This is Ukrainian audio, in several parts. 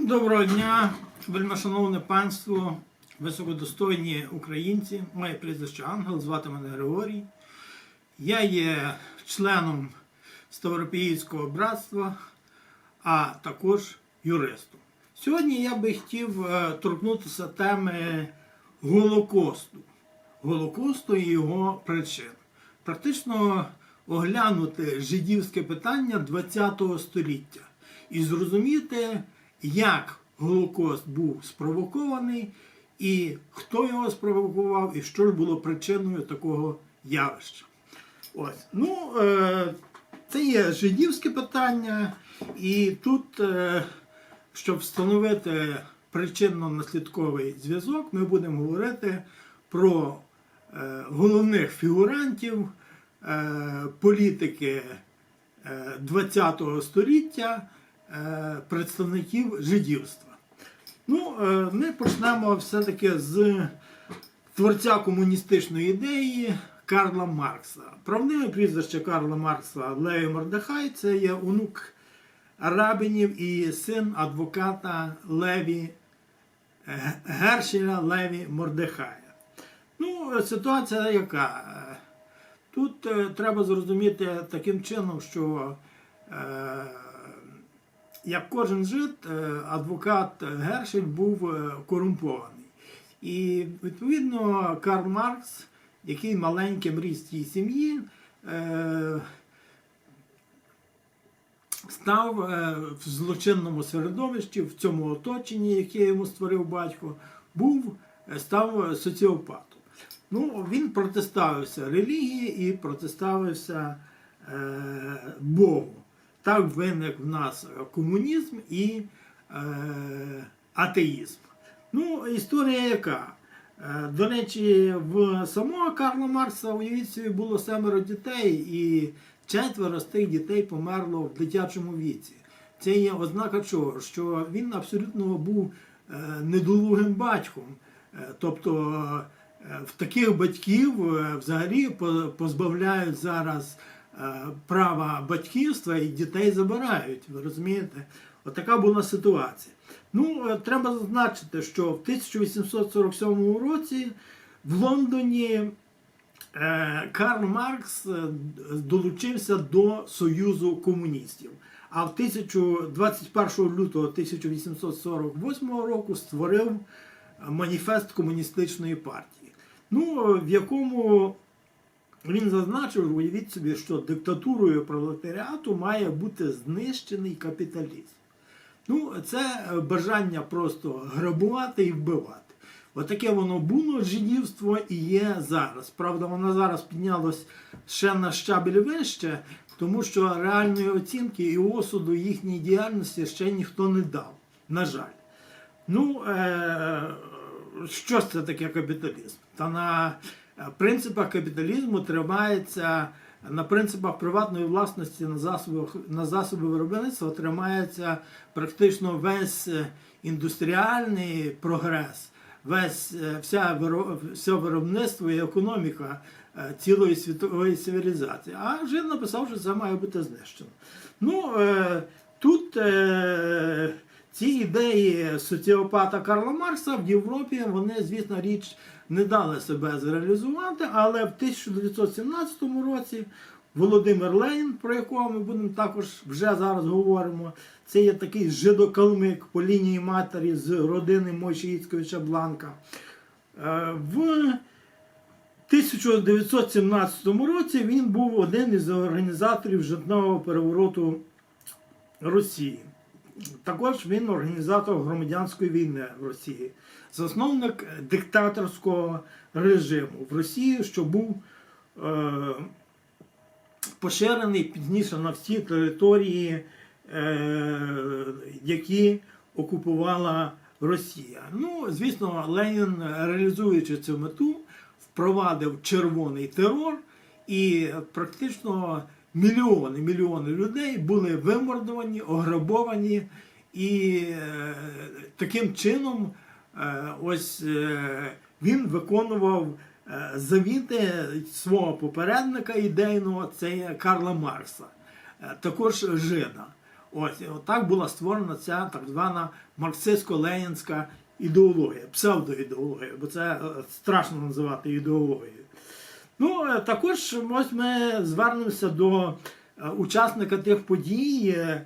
Доброго дня, вельмишановне панство, високодостойні українці. Моє прізвище Ангел, звати мене Григорій. Я є членом Ставропігійського братства, а також юристом. Сьогодні я би хотів е, торкнутися теми Голокосту. Голокосту і його причин. Практично оглянути жидівське питання ХХ століття і зрозуміти, як Голокост був спровокований, і хто його спровокував, і що ж було причиною такого явища. Ось. Ну, е, це є жидівське питання, і тут, е, щоб встановити причинно-наслідковий зв'язок, ми будемо говорити про е, головних фігурантів е, політики ХХ століття, е, представників жидівства. Ну, е, ми почнемо все-таки з творця комуністичної ідеї Карла Маркса. Правдиве прізвище Карла Маркса Леї Мордехай це є онук Рабинів і син адвоката Леві е, Гершеля Леві Мордехая. Ну, ситуація яка? Е, Тут е, треба зрозуміти таким чином, що е, як кожен жид, е, адвокат Гершель був е, корумпований. І відповідно Карл Маркс, який маленьким ріс в тій сім'ї, е, став в злочинному середовищі, в цьому оточенні, яке йому створив батько, був, став соціопатом. Ну, він протиставився релігії і протиставився Богу. Так виник в нас комунізм і е, атеїзм. Ну, історія яка? Е, До речі, в самого Карла Маркса уявіть собі було семеро дітей, і четверо з тих дітей померло в дитячому віці. Це є ознака чого? Що він абсолютно був е, недолугим батьком. Е, Тобто в таких батьків взагалі позбавляють зараз права батьківства і дітей забирають. Ви розумієте? Отака була ситуація. Ну, е, треба зазначити, що в 1847 році в Лондоні е, Карл Маркс е, долучився до Союзу комуністів. А в 1021 лютого 1848 року створив маніфест комуністичної партії. Ну, в якому він зазначив, уявіть собі, що диктатурою пролетаріату має бути знищений капіталізм. Ну, це е, бажання просто грабувати і вбивати. Отаке воно було жидівство і є зараз. Правда, воно зараз піднялось ще на щабель вище, тому що реальної оцінки і осуду їхньої діяльності ще ніхто не дав. На жаль. Ну, е, що це таке капіталізм? Та на принципах капіталізму тримається, на принципах приватної власності на засоби, на засоби виробництва тримається практично весь е, індустріальний прогрес, весь, е, все виробництво і економіка е, цілої світової цивілізації. А Жид написав, що це має бути знищено. Ну, е, тут е, ці ідеї соціопата Карла Маркса в Європі, вони, звісно, річ не дали себе зреалізувати, але в 1917 році Володимир Ленін, про якого ми будемо також вже зараз говоримо, це є такий жидокалмик по лінії матері з родини Мойші Іцьковича Бланка. Е, В 1917 році він був один із організаторів житного перевороту Росії. Також він організатор громадянської війни в Росії, засновник диктаторського режиму в Росії, що був е, поширений пізніше на всі території, е, які окупувала Росія. Ну, звісно, Ленін, реалізуючи цю мету, впровадив червоний терор, і практично мільйони мільйони людей були вимордовані, ограбовані, і е, таким чином е, ось е, він виконував завіти свого попередника ідейного, це Карла Маркса, також жида. Ось і отак була створена ця так звана марксистсько-ленінська ідеологія, псевдоідеологія, бо це страшно називати ідеологією. Ну, е, також ось ми звернемося до е, учасника тих подій е,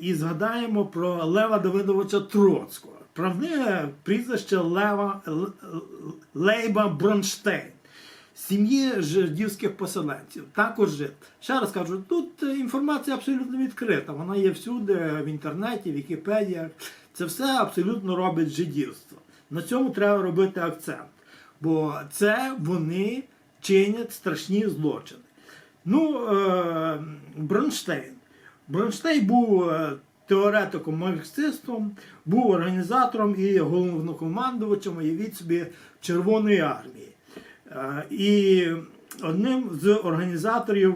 і згадаємо про Лева Давидовича Троцького. Правне прізвище Лева Лейба Бронштейн. Сім'ї жидівських поселенців. Також жид. Ще раз кажу, тут інформація абсолютно відкрита. Вона є всюди, в інтернеті, в Вікіпедіях. Це все абсолютно робить жидівство. На цьому треба робити акцент. Бо це вони чинять страшні злочини. Ну, е, Бронштейн. Бронштейн був е, теоретиком марксистом, був організатором і головнокомандувачем, уявіть собі, Червоної армії. Е, І одним з організаторів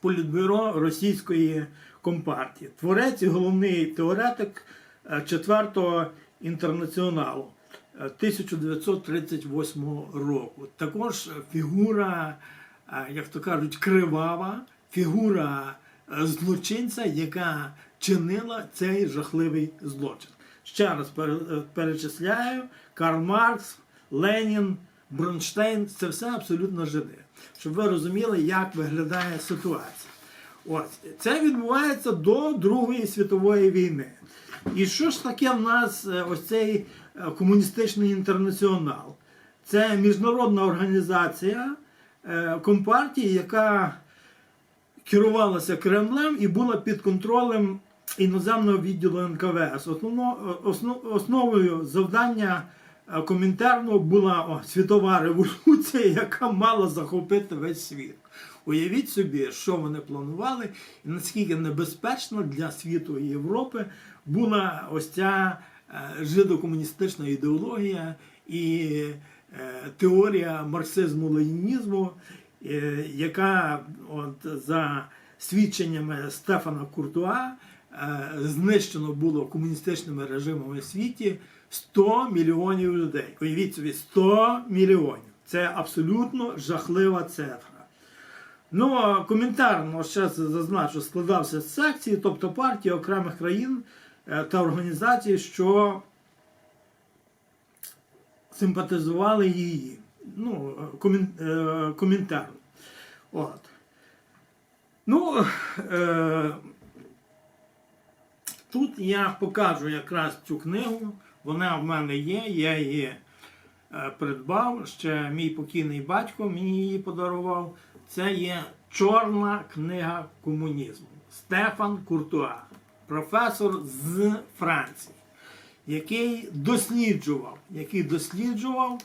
політбюро російської компартії. Творець і головний теоретик е, четвертого інтернаціоналу 1938 року. Також фігура, е, як то кажуть, кривава, фігура е, злочинця, яка чинила цей жахливий злочин. Ще раз е, перечисляю: Карл Маркс, Ленін, Бронштейн це все абсолютно жиди. Щоб ви розуміли, як виглядає ситуація. Ось це відбувається до Другої світової війни. І що ж таке в нас ось цей комуністичний інтернаціонал? Це міжнародна організація е, компартії, яка керувалася Кремлем і була під контролем іноземного відділу НКВС. Основно, основ, основою завдання е, Комінтерну була о, світова революція, яка мала захопити весь світ. Уявіть собі, що вони планували, і наскільки небезпечно для світу і Європи була ось ця е, жидокомуністична ідеологія і е, теорія марксизму-ленінізму, е, яка от, за свідченнями Стефана Куртуа е, знищено було комуністичними режимами в світі 100 мільйонів людей. Уявіть собі, 100 мільйонів. Це абсолютно жахлива цифра. Ну, коментар, ну, ще зазначу, складався з секцій, тобто партій окремих країн е, та організацій, що симпатизували її. Ну, комін, е. От. Ну, е, тут я покажу якраз цю книгу. Вона в мене є, я її е, придбав. Ще мій покійний батько мені її подарував. Це є Чорна книга комунізму. Стефан Куртуа, професор з Франції, який досліджував, який досліджував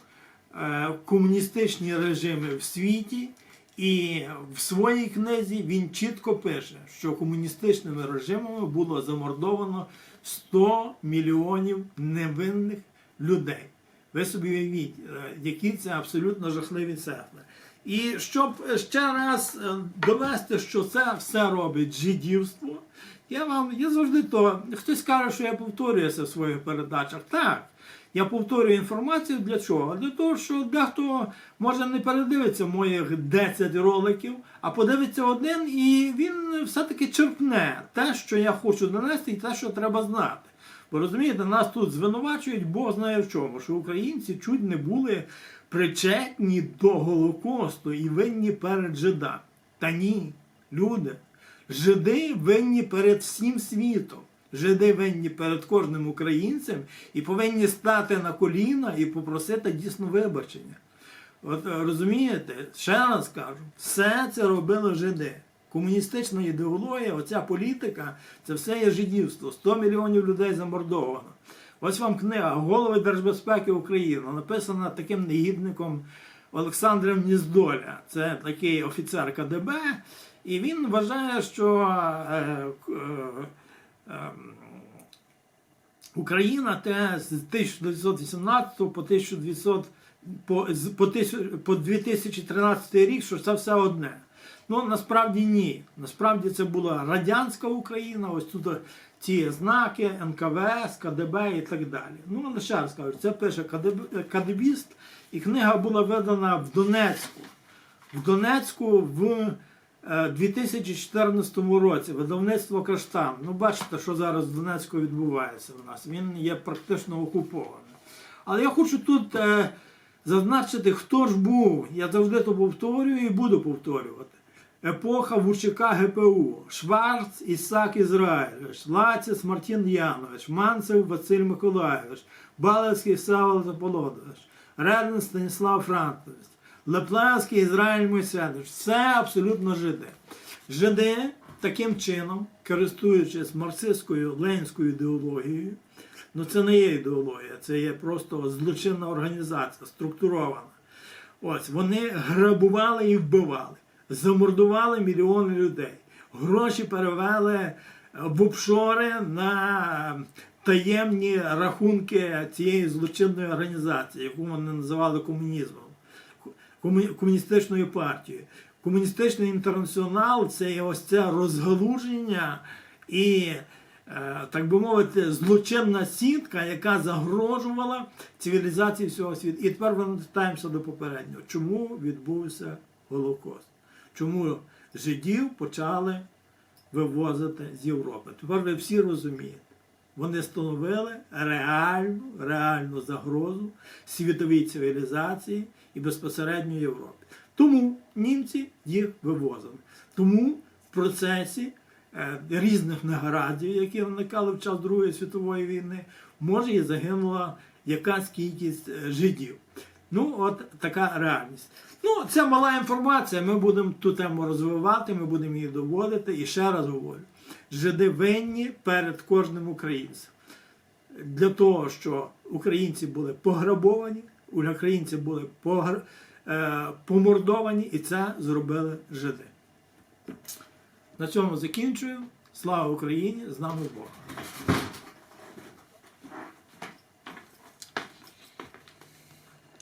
е, комуністичні режими в світі. І в своїй книзі він чітко пише, що комуністичними режимами було замордовано 100 мільйонів невинних людей. Ви собі уявіть, е, які це абсолютно жахливі цифри. І щоб ще раз е, довести, що це все робить жидівство, я вам я завжди то. Хтось каже, що я повторююся в своїх передачах. Так, я повторюю інформацію для чого? Для того, що дехто може не передивиться моїх 10 роликів, а подивиться один, і він все-таки черпне те, що я хочу донести, і те, що треба знати. Бо розумієте, нас тут звинувачують, Бог знає в чому, що українці чуть не були причетні до Голокосту і винні перед жидами. Та ні, люди, жиди винні перед всім світом. Жиди винні перед кожним українцем і повинні стати на коліна і попросити дійсно вибачення. От е, розумієте, ще раз кажу, все це робили жиди. Комуністична ідеологія, оця політика, це все є жидівство. 100 мільйонів людей замордовано. Ось вам книга Голови Держбезпеки України, написана таким негідником Олександром Ніздоля. Це такий офіцер КДБ, і він вважає, що е, е, е, Україна те з 1918 по 1900 по, по, 2013 рік, що це все одне. Ну насправді ні. Насправді це була радянська Україна, ось тут ці знаки, НКВС, КДБ і так далі. Ну, але ще раз кажу, це пише КДБ, КДБіст, і книга була видана в Донецьку. В Донецьку в 2014 році видавництво Каштан. Ну, бачите, що зараз в Донецьку відбувається в нас. Він є практично окупований. Але я хочу тут е, зазначити, хто ж був. Я завжди то повторюю і буду повторювати. Епоха Вучика ГПУ, Шварц Ісак Ізраїльович, Лаціс Мартін Янович, Манцев Василь Миколайович, Балецький Савол Заполодович, Реден Станіслав Франкович, Лепланський Ізраїль Мойсенович. Все абсолютно жиди. Жиди таким чином, користуючись марксистською ленською ідеологією, ну це не є ідеологія, це є просто злочинна організація, структурована. Ось вони грабували і вбивали, замордували мільйони людей, гроші перевели в офшори на таємні рахунки цієї злочинної організації, яку вони називали комунізмом, комуністичною партією. Комуністичний інтернаціонал це ось це розгалуження і, е, так би мовити, злочинна сітка, яка загрожувала цивілізації всього світу. І тепер повертаємося до попереднього. Чому відбувся Голокост? Чому жидів почали вивозити з Європи? Тепер ви всі розумієте. Вони становили реальну, реальну загрозу світовій цивілізації і безпосередньо Європі. Тому німці їх вивозили. Тому в процесі е, різних негараздів, які виникали в час Другої світової війни, може і загинула якась кількість е, жидів. Ну, от така реальність. Ну, це мала інформація. Ми будемо ту тему розвивати, ми будемо її доводити. І ще раз говорю: жиди винні перед кожним українцем. Для того, що українці були пограбовані, українці були погр... е, помордовані, і це зробили жиди. На цьому закінчую. Слава Україні! З нами Бог!